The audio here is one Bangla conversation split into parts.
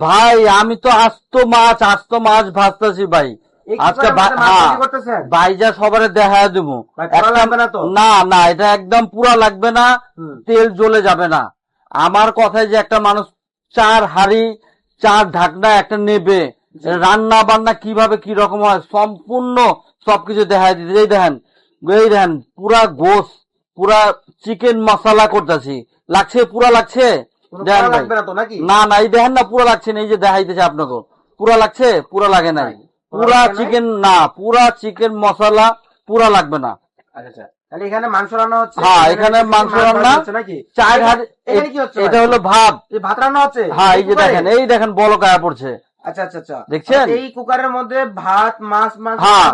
ভাই আমি তো আস্ত মাছ আস্ত মাছ ভাজতেছি ভাই। আজকে হ্যাঁ। করতেছেন? ভাইজা সবারে দেখা দেবো ভাই, না না এটা একদম পুরা লাগবে না তেল জ্বলে যাবে না। আমার কথায় যে একটা মানুষ চার হাড়ি চার ঢাকনা একটা নেবে রান্না বান্না কীভাবে কি রকম হয় সম্পূর্ণ সবকিছু দেখা দিতে এই দেখেন এই দেখেন পুরা গোস পুরা চিকেন মশলা করতেছি। লাগছে পুরা লাগছে? না না এই দেখেন না পুরা লাগছে না এই যে দেখাইতেছে আপনাকে। পুরা লাগছে পুরা লাগে নাই। পুরা? চিকেন না পুরা চিকেন মশলা পুরা লাগবে না। আচ্ছা আচ্ছা। এখানে মাংস রান্না হচ্ছে? হ্যাঁ, এখানে মাংস রান্না, চার এটা- হলো ভাত। এই ভাত রান্না হচ্ছে? হ্যাঁ এই যে দেখেন এই দেখেন বলক আয়া পড়ছে। আচ্ছা আচ্ছা আচ্ছা। দেখছেন? এই কুকারের মধ্যে ভাত মাছ মাংস হ্যাঁ।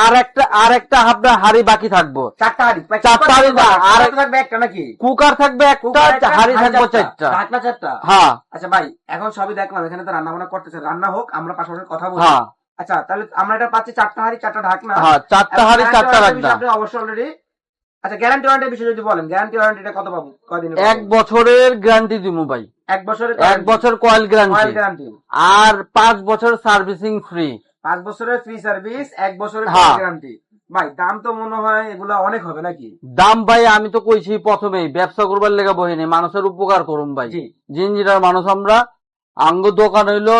আর একটা আর একটা আপনার হাড়ি বাকি থাকব। চারটা হাড়ি। চারটা হাঁড়ি আর- আর থাকবে একটা নাকি? কুকার থাকবে একটা হাড়ি হাঁড়ি চারটা ঢাকনা চারটা হ্যাঁ। আচ্ছা ভাই এখন সবই দেখলাম এখানে তো রান্না বান্না করতেছে রান্না হোক আমরা পাশাপাশি কথা বলি। হ্যাঁ। আচ্ছা তাহলে আমরা এটা পাচ্ছি চারটা হাড়ি চারটা ঢাকনা। হ্যাঁ চারটা হাড়ি চারটা আপনি অবশ্যই অলরেডি আচ্ছা গ্যারান্টি ওয়ারেন্টি বিষয়ে যদি বলেন গ্যারান্টি ওয়ারেন্টিটা কত পাবো? কয়দিন এক বছরের গ্যারান্টি দিব ভাই। এক বছরের এক বছর কয়েল গ্যারান্টি আর পাঁচ বছর সার্ভিসিং ফ্রি পাঁচ বছরের ফ্রি সার্ভিস এক বছরের। গ্যারান্টি ভাই দাম তো মনে হয় এগুলা অনেক হবে নাকি? দাম ভাই আমি তো কইছি প্রথমেই ব্যবসা করবার লেগে বহিনি মানুষের উপকার করুন ভাই। জি। জিঞ্জিরার মানুষ আমরা আঙ্গ দোকান হইল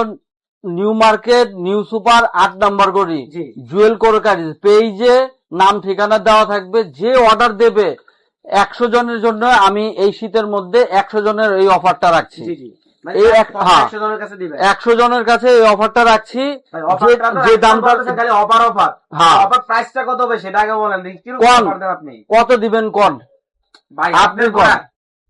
নিউ মার্কেট নিউ সুপার আট নাম্বার গড়ি জি। জুয়েল কোরকারি পেইজে নাম ঠিকানা দেওয়া থাকবে যে অর্ডার দেবে একশো জনের জন্য আমি এই শীতের মধ্যে একশো জনের এই অফারটা রাখছি। মানে হ্যাঁ। একশো জনের কাছে এই অফারটা রাখছি। যে- দামটা অফার অফার হ্যাঁ। অফার প্রাইসটা কত হবে সেটা আগে বলেন দেখি। কীরকম কোন? অফার দেন আপনি? কত দিবেন কোন? ভাই আপনি কোন?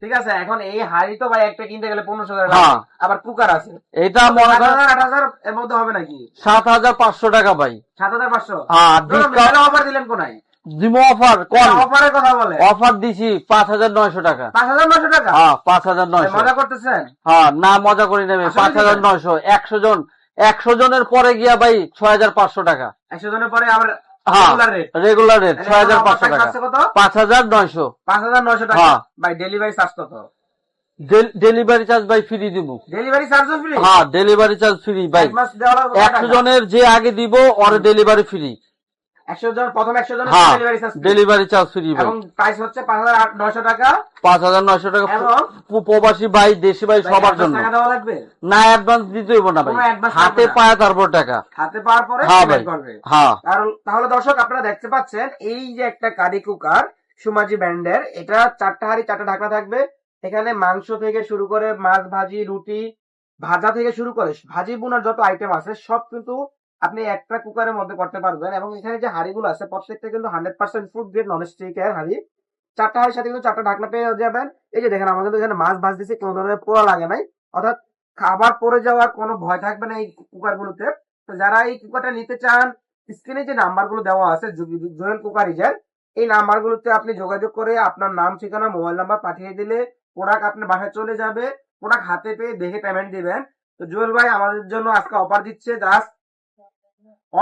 ঠিক আছে এখন এই হাড়ি তো ভাই একটা কিনতে গেলে পনেরোশো টাকা হ্যাঁ। আবার কুকার আছে। এটা মনে করেন হাজার আট হাজার এর মধ্যে হবে নাকি? সাত হাজার পাঁচশো টাকা ভাই। সাত হাজার পাঁচশো? হ্যাঁ অফার দিলেন কোনায়? দিমো অফার কোন অফারের কথা বলে। অফার দিছি পাঁচ হাজার নয়শো টাকা। পাঁচ হাজার নশো টাকা? হ্যাঁ পাঁচ হাজার নয়শো। মজা করতেছেন? হ্যাঁ না মজা করে নেবে পাঁচ হাজার নয়শো একশো জন একশো জনের পরে গিয়া ভাই ছয় হাজার পাঁচশো টাকা। একশো জনের পরে আবার হ্যাঁ। রেগুলার রেট ছয় হাজার পাঁচশো টাকা। পাঁচ হাজার নয়শো। পাঁচ হাজার নয়শো টাকা? হ্যাঁ। ভাই ডেলিভারি চার্জ কত? ডেলিভারি চার্জ ভাই ফ্রি দিব। ডেলিভারি চার্জও ফ্রি হ্যাঁ ডেলিভারি চার্জ ফ্রি ভাই। একশো জনের যে আগে দিব ওর ডেলিভারি ফ্রি একশো জন প্রথম একশো জনের হ্যাঁ delivery charge delivery charge free ভাই। এবং প্রাইস হচ্ছে পাঁচ হাজার নশো টাকা। টাকা। প্রবাসী ভাই দেশি ভাই ভাই, সবার জন্য। টাকা দেওয়া লাগবে? না অ্যাডভান্স দিতে হইব না ভাই। হাতে পায় তারপর টাকা। হাতে পাওয়ার পরে হ্যাঁ করবে। হ্যাঁ। কারণ তাহলে দর্শক আপনারা দেখতে পাচ্ছেন এই যে একটা কারি কুকার সুমাজি ব্র্যান্ডের এটা চারটা হাড়ি চারটা ঢাকনা থাকবে। এখানে মাংস থেকে শুরু করে মাছ ভাজি রুটি ভাজা থেকে শুরু করে ভাজি বোনার যত আইটেম আছে সব কিন্তু আপনি একটা কুকারের মধ্যে করতে পারবেন এবং এখানে যে হাড়িগুলো আছে, প্রত্যেকটা কিন্তু hundred percent food grade non স্টিকের হাড়ি। চারটা হাড়ির সাথে কিন্তু চারটা ঢাকনা পেয়ে যাবেন। এই যে দেখেন, আমাদের এখানে মাছ ভাজ দিচ্ছে কোনো ধরনের পোড়া লাগে নাই। অর্থাৎ খাবার পরে যাওয়ার কোনো ভয় থাকবে না এই কুকার গুলোতে তো যারা এই কুকারটা নিতে চান স্ক্রিনে যে নাম্বারগুলো দেওয়া আছে, জু- কুকার কুকারিজের এই নাম্বার গুলোতে আপনি যোগাযোগ করে আপনার নাম, ঠিকানা মোবাইল নাম্বার পাঠিয়ে দিলে প্রোডাক্ট আপনার বাসায় চলে যাবে। প্রোডাক্ট হাতে পেয়ে দেখে পেমেন্ট দিবেন। তো জুয়েল ভাই, আমাদের জন্য আজকে অফার দিচ্ছে জাস্ট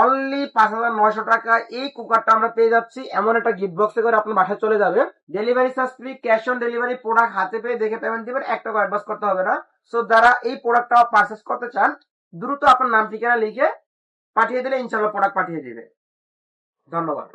অনলি পাঁচ হাজার নয়শো টাকা এই কুকারটা আমরা পেয়ে যাচ্ছি। এমন একটা গিফট বক্সে করে আপনার বাসায় চলে যাবে delivery charge free cash on delivery product হাতে পেয়ে দেখে পেমেন্ট দিবেন এক টাকা অ্যাডভান্স করতে হবে না। সো যারা এই প্রোডাক্টটা পারচেস করতে চান, দ্রুত আপনার নাম ঠিকানা লিখে পাঠিয়ে দিলে ইনশাল্লাহ প্রোডাক্ট পাঠিয়ে দিবে। ধন্যবাদ।